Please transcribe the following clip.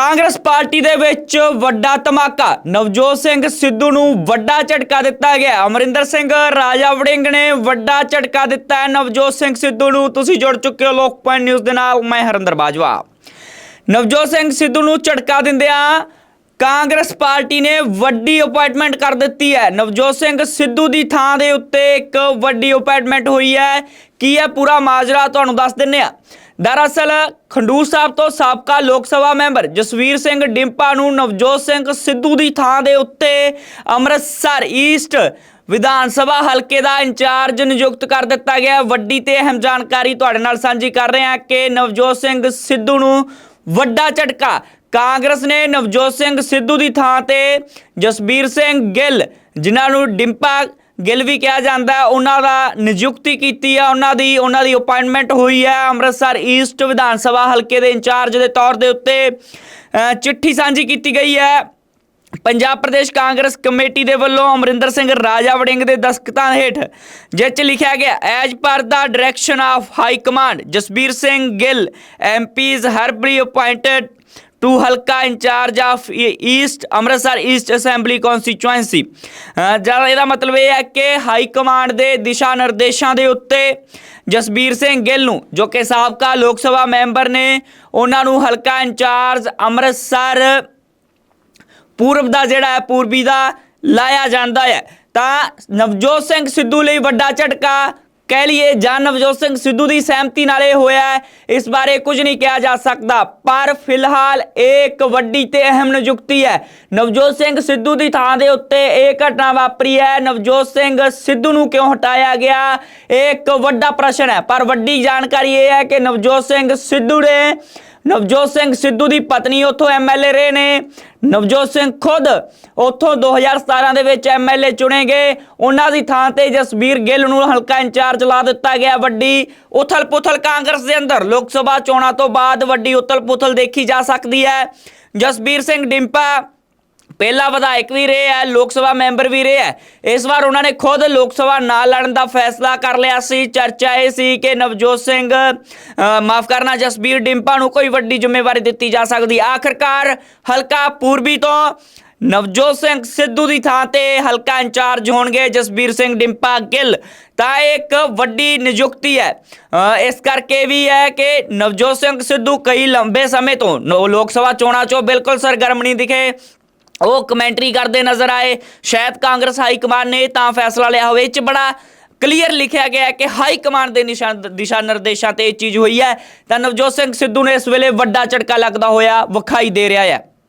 Congress party ਦੇ ਵਿੱਚ ਵੱਡਾ ਧਮਾਕਾ। ਨਵਜੋਤ ਸਿੰਘ ਸਿੱਧੂ ਨੂੰ ਵੱਡਾ ਝਟਕਾ ਦਿੱਤਾ ਗਿਆ। ਅਮਰਿੰਦਰ ਸਿੰਘ, ਰਾਜਾ ਵੜਿੰਗ ਨੇ ਵੱਡਾ ਝਟਕਾ ਦਿੱਤਾ ਨਵਜੋਤ ਸਿੰਘ ਸਿੱਧੂ ਨੂੰ। ਤੁਸੀਂ ਜੁੜ ਚੁੱਕੇ ਹੋ ਲੋਕ ਪੁਆਇੰਟ ਨਿਊਜ਼ ਦੇ ਨਾਲ। ਮੈਂ ਹਰਿੰਦਰ ਬਾਜਵਾ। ਨਵਜੋਤ ਸਿੰਘ ਸਿੱਧੂ ਨੂੰ ਝਟਕਾ ਦਿੰਦਿਆਂ ਕਾਂਗਰਸ ਪਾਰਟੀ ਨੇ ਵੱਡੀ ਅਪਾਇੰਟਮੈਂਟ ਕਰ ਦਿੱਤੀ ਹੈ। ਨਵਜੋਤ ਸਿੰਘ ਸਿੱਧੂ ਦੀ ਥਾਂ ਦੇ ਉੱਤੇ ਇੱਕ ਵੱਡੀ ਅਪਾਇੰਟਮੈਂਟ ਹੋਈ ਹੈ। ਕੀ ਹੈ? ਪੂਰਾ ਮਾਜਰਾ ਤੁਹਾਨੂੰ ਦੱਸ ਦਿੰਨੇ ਆ ਦਰਅਸਲ, ਖੰਡੂਰ ਸਾਹਿਬ ਤੋਂ ਸਾਬਕਾ ਲੋਕ ਸਭਾ ਮੈਂਬਰ ਜਸਵੀਰ ਸਿੰਘ ਡਿੰਪਾ ਨੂੰ ਨਵਜੋਤ ਸਿੰਘ ਸਿੱਧੂ ਦੀ ਥਾਂ ਦੇ ਉੱਤੇ ਅੰਮ੍ਰਿਤਸਰ ਈਸਟ ਵਿਧਾਨ ਸਭਾ ਹਲਕੇ ਦਾ ਇੰਚਾਰਜ ਨਿਯੁਕਤ ਕਰ ਦਿੱਤਾ ਗਿਆ। ਵੱਡੀ ਤੇ ਅਹਿਮ ਜਾਣਕਾਰੀ ਤੁਹਾਡੇ ਨਾਲ ਸਾਂਝੀ ਕਰ ਰਹੇ ਹਾਂ ਕਿ ਨਵਜੋਤ ਸਿੰਘ ਸਿੱਧੂ ਨੂੰ ਵੱਡਾ ਝਟਕਾ। ਕਾਂਗਰਸ ਨੇ ਨਵਜੋਤ ਸਿੰਘ ਸਿੱਧੂ ਦੀ ਥਾਂ ਤੇ ਜਸਬੀਰ ਸਿੰਘ ਗਿੱਲ, ਜਿਨ੍ਹਾਂ ਨੂੰ ਡਿੰਪਾ ਗਿੱਲ ਵੀ ਕਿਹਾ ਜਾਂਦਾ ਹੈ, ਉਹਨਾਂ ਦਾ ਨਿਯੁਕਤੀ ਕੀਤੀ ਹੈ ਉਹਨਾਂ ਦੀ ਉਹਨਾਂ ਦੀ ਅਪਾਇੰਟਮੈਂਟ ਹੋਈ ਹੈ ਅੰਮ੍ਰਿਤਸਰ ਈਸਟ ਵਿਧਾਨ ਸਭਾ ਹਲਕੇ ਦੇ ਇੰਚਾਰਜ ਦੇ ਤੌਰ ਦੇ ਉੱਤੇ। ਚਿੱਠੀ ਸਾਂਝੀ ਕੀਤੀ ਗਈ ਹੈ। ਪੰਜਾਬ ਪ੍ਰਦੇਸ਼ ਕਾਂਗਰਸ ਕਮੇਟੀ ਦੇ ਵੱਲੋਂ ਅਮਰਿੰਦਰ ਸਿੰਘ ਰਾਜਾ ਵੜਿੰਗ ਦੇ ਦਸਖਤਾਂ ਹੇਠ ਜਿਸ 'ਚ ਲਿਖਿਆ ਗਿਆ as per the direction of high command Jasbir Singh Gill MPs hereby appointed to halka incharge of east Amritsar east assembly constituency ਜਦ ਇਹਦਾ ਮਤਲਬ ਇਹ ਹੈ ਕਿ ਹਾਈ ਕਮਾਂਡ ਦੇ ਦਿਸ਼ਾ ਨਿਰਦੇਸ਼ਾਂ ਦੇ ਉੱਤੇ ਜਸਬੀਰ ਸਿੰਘ ਗਿੱਲ ਨੂੰ, ਜੋ ਕਿ ਸਾਬਕਾ ਲੋਕ ਸਭਾ ਮੈਂਬਰ ਨੇ, ਉਹਨਾਂ ਨੂੰ ਹਲਕਾ ਇੰਚਾਰਜ ਅੰਮ੍ਰਿਤਸਰ ਪੂਰਬ ਦਾ ਜਿਹੜਾ ਹੈ, ਪੂਰਬੀ ਦਾ ਲਾਇਆ ਜਾਂਦਾ ਹੈ। ਤਾਂ ਨਵਜੋਤ ਸਿੰਘ ਸਿੱਧੂ ਲਈ ਵੱਡਾ ਝਟਕਾ ਕਹਿ ਲਈਏ ਜਾਂ ਨਵਜੋਤ ਸਿੰਘ ਸਿੱਧੂ ਦੀ ਸਹਿਮਤੀ ਨਾਲ ਇਹ ਹੋਇਆ ਹੈ। ਇਸ ਬਾਰੇ ਕੁਝ ਨਹੀਂ ਕਿਹਾ ਜਾ ਸਕਦਾ, ਪਰ ਫਿਲਹਾਲ ਇਹ ਇੱਕ ਵੱਡੀ ਤੇ ਅਹਿਮ ਨਿਯੁਕਤੀ ਹੈ। ਨਵਜੋਤ ਸਿੰਘ ਸਿੱਧੂ ਦੀ ਥਾਂ ਦੇ ਉੱਤੇ ਇਹ ਘਟਨਾ ਵਾਪਰੀ ਹੈ। ਨਵਜੋਤ ਸਿੰਘ ਸਿੱਧੂ ਨੂੰ ਕਿਉਂ ਹਟਾਇਆ ਗਿਆ? ਇਹ ਇੱਕ ਵੱਡਾ ਪ੍ਰਸ਼ਨ ਹੈ, ਪਰ ਵੱਡੀ ਜਾਣਕਾਰੀ ਇਹ ਹੈ ਕਿ ਨਵਜੋਤ ਸਿੰਘ ਸਿੱਧੂ ਨੇ ਨਵਜੋਤ ਸਿੰਘ ਸਿੱਧੂ ਦੀ ਪਤਨੀ ਉੱਥੋਂ ਐਮਐਲਏ ਰਹੇ ਨੇ। ਨਵਜੋਤ ਸਿੰਘ ਖੁਦ ਉੱਥੋਂ 2017 ਦੇ ਵਿੱਚ ਐਮਐਲਏ ਚੁਣੇ ਗਏ। ਉਹਨਾਂ ਦੀ ਥਾਂ ਤੇ ਜਸਬੀਰ ਗਿੱਲ ਨੂੰ ਹਲਕਾ ਇੰਚਾਰਜ ਲਾ ਦਿੱਤਾ ਗਿਆ ਵੱਡੀ ਉਥਲ-ਪੁਥਲ ਕਾਂਗਰਸ ਦੇ ਅੰਦਰ। ਲੋਕ ਸਭਾ ਚੋਣਾਂ ਤੋਂ ਬਾਅਦ ਵੱਡੀ ਉਥਲ-ਪੁਥਲ ਦੇਖੀ ਜਾ ਸਕਦੀ ਹੈ। ਜਸਬੀਰ ਸਿੰਘ ਡਿੰਪਾ ਪਹਿਲਾ ਵਿਧਾਇਕ ਵੀ ਰਹੇ ਹੈ ਲੋਕ ਸਭਾ ਮੈਂਬਰ ਵੀ ਰਹੇ ਹੈ ਇਸ ਵਾਰ ਉਹਨਾਂ ਨੇ ਖੁਦ ਲੋਕ ਸਭਾ ਨਾ ਲੜਨ ਦਾ ਫੈਸਲਾ ਕਰ ਲਿਆ ਸੀ। ਚਰਚਾ ਇਹ ਸੀ ਕਿ ਨਵਜੋਤ ਸਿੰਘ ਮਾਫ ਕਰਨਾ ਜਸਬੀਰ ਡਿੰਪਾ ਨੂੰ ਕੋਈ ਵੱਡੀ ਜ਼ਿੰਮੇਵਾਰੀ ਦਿੱਤੀ ਜਾ ਸਕਦੀ। ਆਖਰਕਾਰ ਹਲਕਾ ਪੂਰਬੀ ਤੋਂ ਨਵਜੋਤ ਸਿੰਘ ਸਿੱਧੂ ਦੀ ਥਾਂ ਤੇ ਹਲਕਾ ਇੰਚਾਰਜ ਹੋਣਗੇ ਜਸਬੀਰ ਸਿੰਘ ਡਿੰਪਾ ਗਿੱਲ। ਤਾਂ ਇਹ ਇੱਕ ਵੱਡੀ ਨਿਯੁਕਤੀ ਹੈ। ਅ, ਇਸ ਕਰਕੇ ਵੀ ਹੈ ਕਿ ਨਵਜੋਤ ਸਿੰਘ ਸਿੱਧੂ ਕਈ ਲੰਬੇ ਸਮੇਂ ਤੋਂ ਲੋਕ ਸਭਾ ਚੋਣਾਂ 'ਚੋਂ ਬਿਲਕੁਲ ਸਰਗਰਮ ਨਹੀਂ ਦਿਖੇ। ਉਹ ਕਮੈਂਟਰੀ ਕਰਦੇ ਨਜ਼ਰ ਆਏ। ਸ਼ਾਇਦ ਕਾਂਗਰਸ ਹਾਈ ਕਮਾਨ ਨੇ ਤਾਂ ਫੈਸਲਾ ਲਿਆ ਹੋਵੇ। ਇਹ ਚ ਬੜਾ ਕਲੀਅਰ ਲਿਖਿਆ ਗਿਆ ਹੈ ਕਿ ਹਾਈ ਕਮਾਂਡ ਦੇ ਨਿਸ਼ਾਨ ਦਿਸ਼ਾ ਨਿਰਦੇਸ਼ਾਂ ਤੇ ਇਹ ਚੀਜ਼ ਹੋਈ ਹੈ। ਤਾਂ ਨਵਜੋਤ ਸਿੰਘ ਸਿੱਧੂ ਨੇ ਇਸ ਵੇਲੇ ਵੱਡਾ ਝਟਕਾ ਲੱਗਦਾ ਹੋਇਆ ਵਿਖਾਈ ਦੇ ਰਿਹਾ ਹੈ।